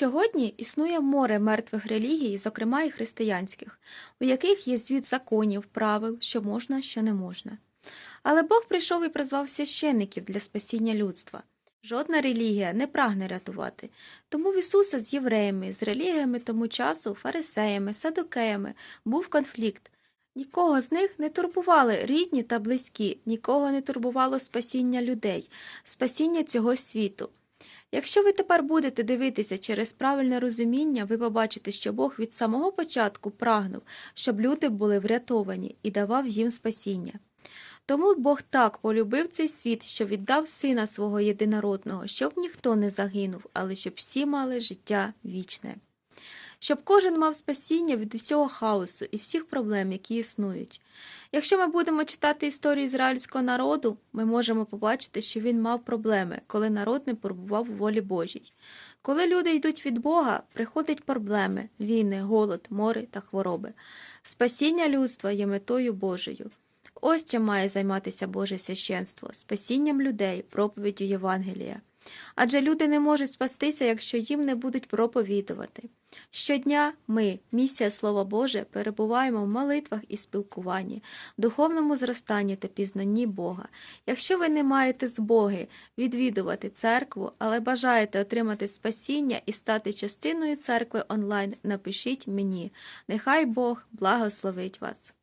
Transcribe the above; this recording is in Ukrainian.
Сьогодні існує море мертвих релігій, зокрема і християнських, у яких є звіт законів, правил, що можна, що не можна. Але Бог прийшов і призвав священників для спасіння людства. Жодна релігія не прагне рятувати. Тому в Ісуса з євреями, з релігіями тому часу, фарисеями, садукеями був конфлікт. Нікого з них не турбували рідні та близькі, нікого не турбувало спасіння людей, спасіння цього світу. Якщо ви тепер будете дивитися через правильне розуміння, ви побачите, що Бог від самого початку прагнув, щоб люди були врятовані і давав їм спасіння. Тому Бог так полюбив цей світ, що віддав сина свого єдинородного, щоб ніхто не загинув, але щоб всі мали життя вічне. Щоб кожен мав спасіння від усього хаосу і всіх проблем, які існують. Якщо ми будемо читати історію ізраїльського народу, ми можемо побачити, що він мав проблеми, коли народ не перебував у волі Божій. Коли люди йдуть від Бога, приходять проблеми, війни, голод, мори та хвороби. Спасіння людства є метою Божою. Ось чим має займатися Боже священство спасінням людей, проповіддю Євангелія. Адже люди не можуть спастися, якщо їм не будуть проповідувати. Щодня ми, місія Слова Боже, перебуваємо в молитвах і спілкуванні, духовному зростанні та пізнанні Бога. Якщо ви не маєте збоги відвідувати церкву, але бажаєте отримати спасіння і стати частиною церкви онлайн, напишіть мені. Нехай Бог благословить вас.